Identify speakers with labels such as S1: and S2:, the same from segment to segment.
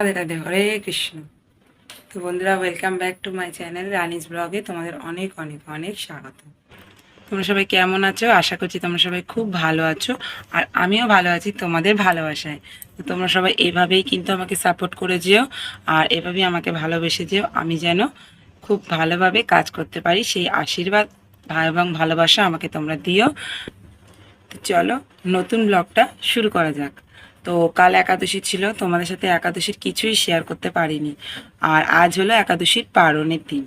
S1: রাধে রাধে হরে কৃষ্ণ। তো বন্ধুরা welcome back to my channel Rani's ব্লগে তোমাদের অনেক অনেক অনেক স্বাগত। তোমরা সবাই কেমন আছো? আশা করছি তোমরা সবাই খুব ভালো আছো, আর আমিও ভালো আছি তোমাদের ভালোবাসায়। তো তোমরা সবাই এভাবেই কিন্তু আমাকে সাপোর্ট করে যেও, আর এভাবেই আমাকে ভালোবেসে যেও। আমি যেন খুব ভালোভাবে কাজ করতে পারি, সেই আশীর্বাদ এবং ভালোবাসা আমাকে তোমরা দিও। তো চলো, নতুন ব্লগটা শুরু করা যাক। তো কাল একাদশী ছিল, তোমাদের সাথে একাদশীর কিছুই শেয়ার করতে পারিনি। আর আজ হলো একাদশীর পারণের দিন।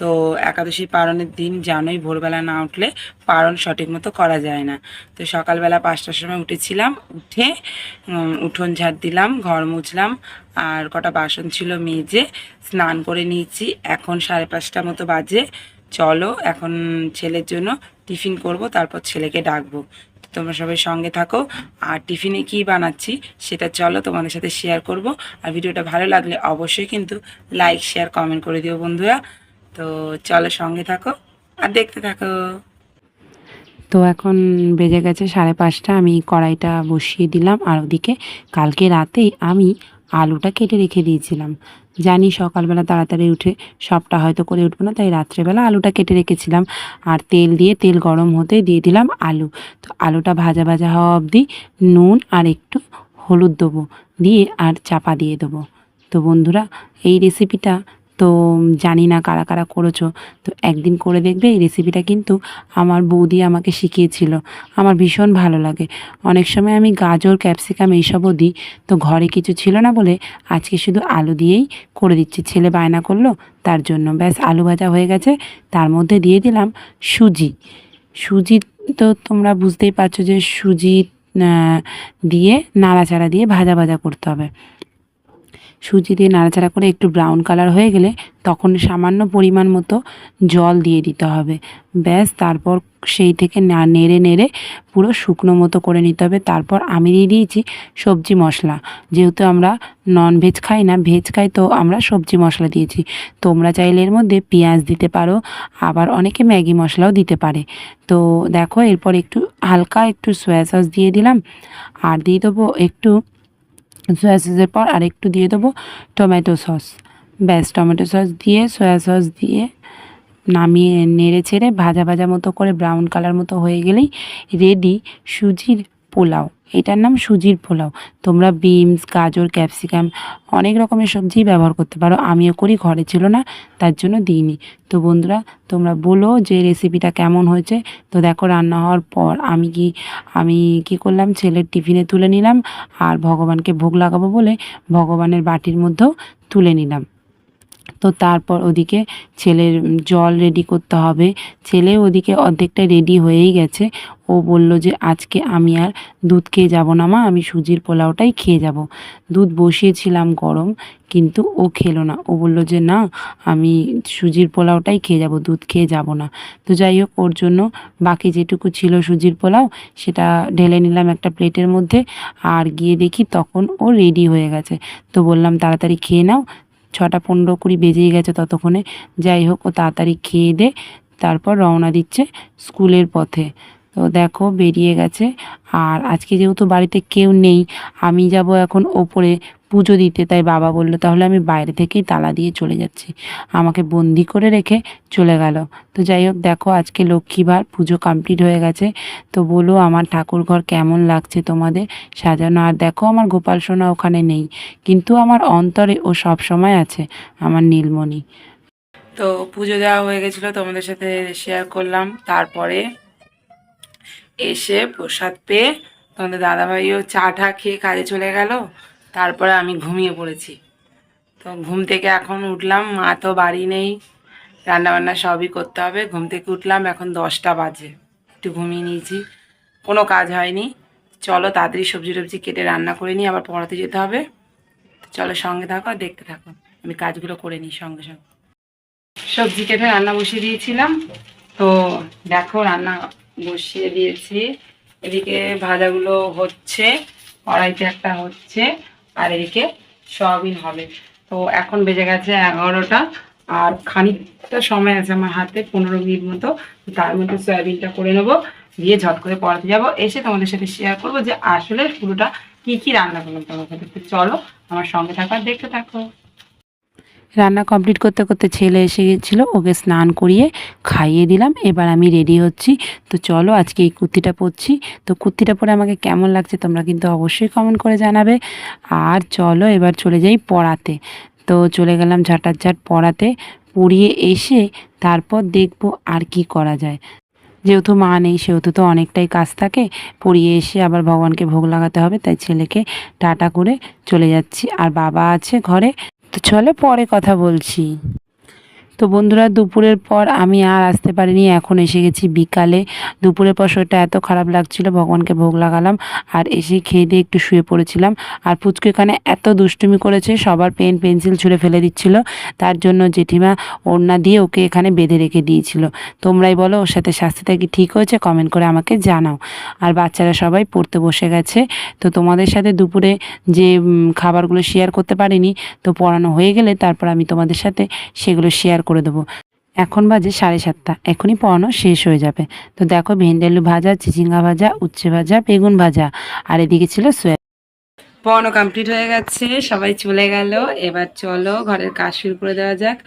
S1: তো একাদশীর পারণের দিন জানোই, ভোরবেলা না উঠলে পারণ সঠিক মতো করা যায় না। তো সকালবেলা পাঁচটার সময় উঠেছিলাম, উঠে উঠোন ঝাড় দিলাম, ঘর মুছলাম, আর কটা বাসন ছিল মেজে স্নান করে নিয়েছি। এখন সাড়ে পাঁচটা মতো বাজে। চলো, এখন ছেলের জন্য টিফিন করব, তারপর ছেলেকে ডাকবো। তোমরা সবাই সঙ্গে থাকো। আর টিফিনে কি বানাচ্ছি সেটা চলো তোমাদের সাথে শেয়ার করব। আর ভিডিওটা ভালো লাগলে অবশ্যই কিন্তু লাইক শেয়ার কমেন্ট করে দিও বন্ধুরা। তো চলো সঙ্গে থাকো আর দেখতে থাকো। তো এখন বেজে গেছে সাড়ে পাঁচটা, আমি কড়াইটা বসিয়ে দিলাম। আর ওদিকে কালকে রাতেই আমি আলুটা কেটে রেখে দিয়েছিলাম। জানি সকালবেলা তাড়াতাড়ি উঠে সবটা হয়তো করে উঠবো না, তাই রাত্রেবেলা আলুটা কেটে রেখেছিলাম আর তেল দিয়ে তেল গরম হতে দিয়ে দিলাম আলু। তো আলুটা ভাজা ভাজা হওয়া অবধি নুন আর একটু হলুদ দেবো, দিয়ে আর চাপা দিয়ে দেবো। তো বন্ধুরা, এই রেসিপিটা তো জানি না কারা কারা করেছ। তো একদিন করে দেখবে এই রেসিপিটা কিন্তু আমার বৌদি আমাকে শিখিয়েছিল। আমার ভীষণ ভালো লাগে। অনেক সময় আমি গাজর, ক্যাপসিকাম এইসবও দিই। তো ঘরে কিছু ছিল না বলে আজকে শুধু আলু দিয়েই করে দিচ্ছি। ছেলে বায়না করল, তার জন্য ব্যাস আলু ভাজা হয়ে গেছে। তার মধ্যে দিয়ে দিলাম সুজি। সুজি তো তোমরা বুঝতেই পারছ যে সুজি দিয়ে নাড়াচাড়া দিয়ে ভাজা ভাজা করতে হবে। সুজি দিয়ে নাড়াচাড়া করে একটু ব্রাউন কালার হয়ে গেলে তখন সামান্য পরিমাণ মতো জল দিয়ে দিতে হবে। ব্যাস, তারপর সেই থেকে না নেড়ে নেড়ে পুরো শুকনো মতো করে নিতে হবে। তারপর আমি দিয়ে দিয়েছি সবজি মশলা। যেহেতু আমরা নন ভেজ খাই না ভেজ খাই তো আমরা সবজি মশলা দিয়েছি। তোমরা চাইলে এর মধ্যে পেঁয়াজ দিতে পারো, আবার অনেকে ম্যাগি মশলাও দিতে পারে। তো দেখো, এরপর একটু হালকা একটু সয়া সস দিয়ে দিলাম। আর দিয়ে দেবো একটু সয়া সসের পর আর একটু দিয়ে দেবো টমেটো সস ব্যাস টমেটো সস দিয়ে সয়া সস দিয়ে নামিয়ে নেড়ে ছেড়ে ভাজা ভাজা মতো করে ব্রাউন কালার মতো হয়ে গেলেই রেডি সুজির পোলাও। এটার নাম সুজির পোলাও। তোমরা বিনস, গাজর, ক্যাপসিকাম, অনেক রকমের সবজি ব্যবহার করতে পারো। আমিও করি, ঘরে ছিল না, তার জন্য দিইনি। তো বন্ধুরা, তোমরা বলো যে রেসিপিটা কেমন হয়েছে। তো দেখো, রান্না হওয়ার পর আমি কি আমি কি করলাম? ছেলের টিফিনে তুলে নিলাম আর ভগবানকে ভোগ লাগাবো বলে ভগবানের বাটির মধ্যেও তুলে নিলাম। তো তারপর ওদিকে ছেলের জল রেডি করতে হবে। ছেলে ওদিকে অর্ধেকটা রেডি হয়েই গেছে। ও বলল যে, আজকে আমি আর দুধ খেয়ে যাব না মা, আমি সুজির পোলাওটাই খেয়ে যাব। দুধ বসিয়েছিলাম গরম, কিন্তু ও খেলো না। ও বলল যে, না, আমি সুজির পোলাওটাই খেয়ে যাব, দুধ খেয়ে যাব না। তো যাই হোক, ওর জন্য বাকি যেটুকু ছিল সুজির পোলাও, সেটা ঢেলে নিলাম একটা প্লেটের মধ্যে। আর গিয়ে দেখি তখন ও রেডি হয়ে গেছে। তো বললাম, তাড়াতাড়ি খেয়ে নাও ছটা পনেরো কুড়ি বেজেই গেছে ততক্ষণে। যাই হোক, ও তাড়াতাড়ি খেয়ে দে, তারপর রওনা দিচ্ছে স্কুলের পথে। তো দেখো বেরিয়ে গেছে। আর আজকে যেহেতু বাড়িতে কেউ নেই, আমি যাব এখন ওপরে পুজো দিতে। তাই বাবা বলল, তাহলে আমি বাইরে থেকেই তালা দিয়ে চলে যাচ্ছি। আমাকে বন্দি করে রেখে চলে গেল। তো যাই হোক, দেখো আজকে লক্ষ্মীবার, পুজো কমপ্লিট হয়ে গেছে। তো বলো, আমার ঠাকুর ঘর কেমন লাগছে তোমাদের? সাজানো, আর দেখো আমার গোপাল সোনা ওখানে নেই, কিন্তু আমার অন্তরে ও সব সময় আছে, আমার নীলমণি। তো পুজো দেওয়া হয়ে গেছিল, তোমাদের সাথে শেয়ার করলাম। তারপরে এসে প্রসাদ পেয়ে তোমাদের দাদাভাইও চা টা খেয়ে কাজে চলে গেল। তারপরে আমি ঘুমিয়ে পড়েছি। তো ঘুম থেকে এখন উঠলাম, মা তো বাড়ি নেই। রান্নাবান্না সবই করতে হবে। ঘুম থেকে উঠলাম, এখন দশটা বাজে। একটু ঘুমিয়ে নিয়েছি। কোনো কাজ হয়নি। চলো তাড়াতাড়ি সবজি টবজি কেটে রান্না করে নিই, আবার পড়াতে যেতে হবে। চলো সঙ্গে থাকো দেখতে থাকো। আমি কাজগুলো করে নিই সঙ্গে সঙ্গে। সবজি কেটে রান্না বসিয়ে দিয়েছিলাম। তো দেখো রান্না বসিয়ে দিয়েছি। এদিকে ভাজাগুলো হচ্ছে, কড়াইতে একটা হচ্ছে, আর এদিকে সয়াবিন হবে। তো এখন বেজে গেছে এগারোটা, আর খানিকটা সময় আছে আমার হাতে, পনেরো মিনিট মতো। তার মধ্যে সয়াবিনটা করে নেব, দিয়ে ঝট করে পড়াতে যাব। এসে তোমাদের সাথে শেয়ার করব যে আসলে পুরোটা কি কি রান্না করলাম তোমার সাথে। চলো আমার সঙ্গে থাকো দেখতে থাকো। রান্না কমপ্লিট করতে করতে ছেলে এসে গেছিল, ওকে স্নান করিয়ে খাইয়ে দিলাম। এবার আমি রেডি হচ্ছি। তো চলো আজকে এই কুর্তিটা পরছি। তো কুর্তিটা পরে আমাকে কেমন লাগছে তোমরা কিন্তু অবশ্যই কমেন্ট করে জানাবে। আর চলো এবার চলে যাই পড়াতে। তো চলে গেলাম ঝাঁটার ঝাট পড়াতে। পড়িয়ে এসে তারপর দেখব আর কি করা যায়। যেহেতু মা নেই, সেহেতু তো অনেকটাই কাজ থাকে। পড়িয়ে এসে আবার ভগবানকে ভোগ লাগাতে হবে, তাই ছেলেকে টাটা করে চলে যাচ্ছি। আর বাবা আছে ঘরে। তো চলো পরে কথা বলছি। তো বন্ধুরা, দুপুরের পর আমি আর আসতে পারিনি। এখন এসে গেছি বিকালে। দুপুরের পর শরীরটা এত খারাপ লাগছিল, ভগবানকে ভোগ লাগালাম আর এসে খেয়ে দিয়ে একটু শুয়ে পড়েছিলাম। আর পুচকু এখানে এত দুষ্টুমি করেছে, সবার পেন পেন্সিল ছুঁড়ে ফেলে দিচ্ছিল। তার জন্য জেঠিমা ওড়না দিয়ে ওকে এখানে বেঁধে রেখে দিয়েছিল। তোমরাই বলো, ওর সাথে শাস্তিটা কি ঠিক হয়েছে? কমেন্ট করে আমাকে জানাও। আর বাচ্চারা সবাই পড়তে বসে গেছে। তো তোমাদের সাথে দুপুরে যে খাবারগুলো শেয়ার করতে পারিনি, তো পড়ানো হয়ে গেলে তারপর আমি তোমাদের সাথে সেগুলো শেয়ার করে দেবো। এখন বাজে সাড়ে সাতটা। এখনই পড়ানো শেষ হয়ে যাবে। তো দেখো ভেন্ডি আলু ভাজা চিচিঙ্গা ভাজা উচ্ছে ভাজা বেগুন ভাজা। আর এদিকে ছিল সোয়া পড়ানো কমপ্লিট হয়ে গেছে সবাই চলে গেল। এবার চলো ঘরের কাজ শুরু করে দেওয়া যাক।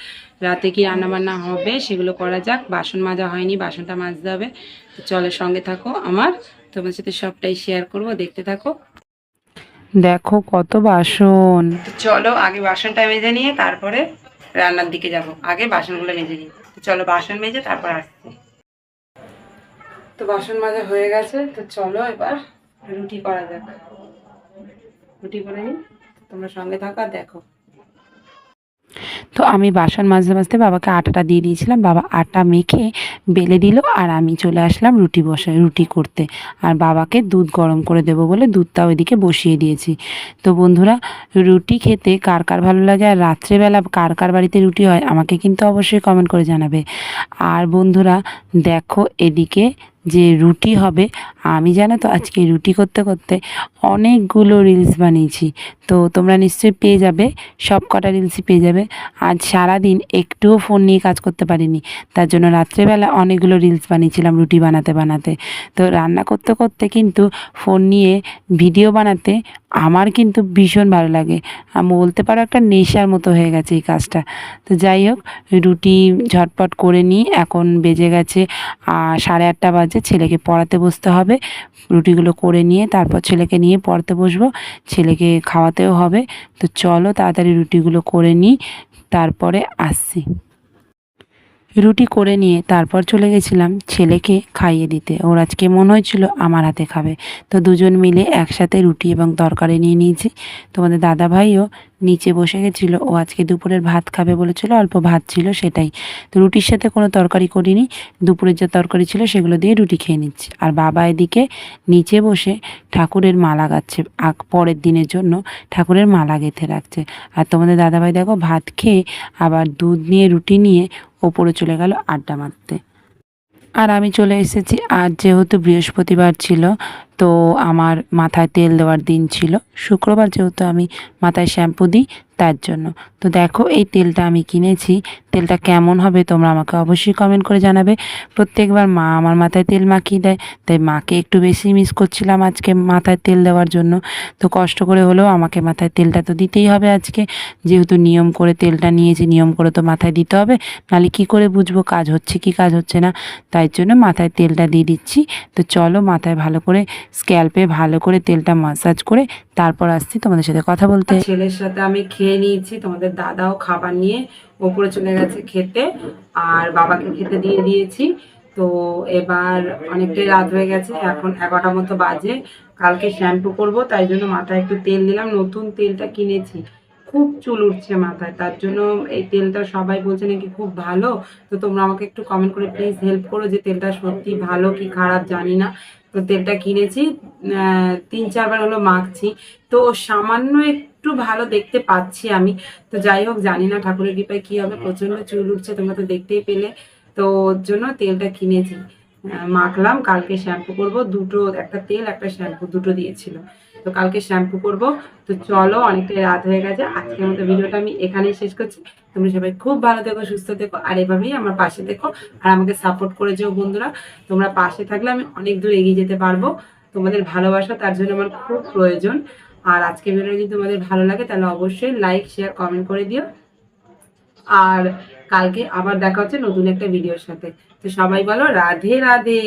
S1: রাতে কি রান্না বান্না হবে সেগুলো করা যাক। বাসন মাজা হয়নি বাসনটা মাজতে হবে। তো চলো সঙ্গে থাকো আমার। তোমার সাথে সবটাই শেয়ার করব দেখতে থাকো। দেখো কত বাসন। চলো আগে বাসনটা মেজে নিয়ে তারপরে রান্নার দিকে যাব। আগে বাসনগুলো মেজে নিই। চলো বাসন মেজে তারপর আসছি। তো বাসন মাজা হয়ে গেছে। তো চলো এবার রুটি করা যাক। রুটি করে নিই। তোমরা সঙ্গে থাকা দেখো। তো আমি বাসন মাজতে মাজতে বাবাকে আটাটা দিয়ে দিয়েছিলাম। বাবা আটা মেখে বেলে দিল আর আমি চলে আসলাম রুটি বসে, রুটি করতে। আর বাবাকে দুধ গরম করে দেবো বলে দুধটা ওইদিকে বসিয়ে দিয়েছি। তো বন্ধুরা, রুটি খেতে কার কার ভালো লাগে আর রাত্রেবেলা কার কার বাড়িতে রুটি হয় আমাকে কিন্তু অবশ্যই কমেন্ট করে জানাবে। আর বন্ধুরা, দেখো এদিকে যে রুটি হবে, আমি জানো তো আজকে রুটি করতে করতে অনেকগুলো রিলস বানিয়েছি। তো তোমরা নিশ্চয়ই পেয়ে যাবে, সব কটা রিলসই পেয়ে যাবে। আজ সারাদিন একটুও ফোন নিয়ে কাজ করতে পারিনি। তার জন্য রাত্রেবেলা অনেকগুলো রিলস বানিয়েছিলাম রুটি বানাতে বানাতে। তো রান্না করতে করতে কিন্তু ফোন নিয়ে ভিডিও বানাতে আমার কিন্তু ভীষণ ভালো লাগে। আমি, বলতে পারো একটা নেশার মতো হয়ে গেছে এই কাজটা। তো যাই হোক, রুটি ঝটপট করে নিই, এখন বেজে গেছে সাড়ে আটটা বাজে। ছেলেকে পড়াতে বসতে হবে। রুটিগুলো করে নিয়ে তারপর ছেলেকে নিয়ে পড়তে বসবো। ছেলেকে খাওয়াতেও হবে। তো চলো তাড়াতাড়ি রুটিগুলো করে নিই, তারপরে আসছি। রুটি করে নিয়ে তারপর চলে গেছিলাম ছেলেকে খাইয়ে দিতে। ওর আজকে মনে হয়েছিল আমার হাতে খাবে। তো দুজন মিলে একসাথে রুটি এবং তরকারি নিয়ে নিয়েছি। তোমাদের দাদা ভাইও নিচে বসে গেছিল। ও আজকে দুপুরের ভাত খাবে বলেছিল, অল্প ভাত ছিল সেটাই। তো রুটির সাথে কোনো তরকারি করিনি। দুপুরের যে তরকারি ছিল সেগুলো দিয়ে রুটি খেয়ে নিচ্ছি। আর বাবা এদিকে নিচে বসে ঠাকুরের মালা গাচ্ছে। আগ পরের দিনের জন্য ঠাকুরের মালা গেঁথে রাখছে। আর তোমাদের দাদাভাই দেখো ভাত খেয়ে আবার দুধ নিয়ে রুটি নিয়ে ওপরে চলে গেল আড্ডা মারতে। আর আমি চলে এসেছি আর যেহেতু বৃহস্পতিবার ছিল, তো আমার মাথায় তেল দেওয়ার দিন ছিল। শুক্রবার যেহেতু আমি মাথায় শ্যাম্পু দিই তার জন্য। তো দেখো, এই তেলটা আমি কিনেছি। তেলটা কেমন হবে তোমরা আমাকে অবশ্যই কমেন্ট করে জানাবে। প্রত্যেকবার মা আমার মাথায় তেল মাখিয়ে দেয়, তাই মাকে একটু বেশি মিস করছিলাম আজকে মাথায় তেল দেওয়ার জন্য। তো কষ্ট করে হলেও আমাকে মাথায় তেলটা তো দিতেই হবে আজকে। যেহেতু নিয়ম করে তেলটা নিয়েছি, নিয়ম করে তো মাথায় দিতে হবে। নাহলে কী করে বুঝব, কাজ হচ্ছে কি কাজ হচ্ছে না। তাই জন্য মাথায় তেলটা দিয়ে দিচ্ছি। তো চলো মাথায় ভালো করে স্ক্যাল্পে ভালো করে তেলটা মাসাজ করে তারপর আসছি তোমাদের সাথে কথা বলতে। ছেলের সাথে আমি খেয়ে নিয়েছি, তোমাদের দাদাও খাবার নিয়ে ওপরে চলে গেছে খেতে আর বাবাকে খেতে দিয়ে দিয়েছি। তো এবার অনেকটাই রাত হয়ে গেছে, এখন এগারোটা মতো বাজে, কালকে শ্যাম্পু করব, তাই জন্য মাথায় একটু তেল দিলাম, নতুন তেলটা কিনেছি। খুব চুল উঠছে মাথায়, তার জন্য এই তেলটা সবাই বলছে নাকি খুব ভালো, তো তোমরা আমাকে একটু কমেন্ট করে প্লিজ হেল্প করো যে তেলটা সত্যি ভালো কি খারাপ জানি না। তো তেলটা কিনেছি তিন চারবার হলো মাখছি। তো সামান্য একটু ভালো দেখতে পাচ্ছি আমি। তো যাই হোক জানি না ঠাকুরের কৃপায় কি হবে প্রচণ্ড চুল উঠছে তোমরা তো দেখতেই পেলে। তো ওর জন্য তেলটা কিনেছি। মাখলাম কালকে শ্যাম্পু করব দুটো একটা তেল একটা শ্যাম্পু দুটো দিয়েছিল। তো কালকে শ্যাম্পু করব। তো চলো অনেকটাই রাত হয়ে গেছে আজকের মতো ভিডিওটা আমি এখানেই শেষ করছি। তোমরা সবাই খুব ভালো থেকো সুস্থ থেকো আর এভাবেই আমার পাশে দেখো আর আমাকে সাপোর্ট করে যেও বন্ধুরা। তোমরা পাশে থাকলে আমি অনেক দূর এগিয়ে যেতে পারব। তোমাদের ভালোবাসা তার জন্য আমার খুব প্রয়োজন।
S2: আর আজকে ভিডিও যদি তোমাদের ভালো লাগে, তাহলে অবশ্যই লাইক শেয়ার কমেন্ট করে দিও। আর কালকে আবার দেখা হচ্ছে নতুন একটা ভিডিওর সাথে। তো সবাই বলো রাধে রাধে।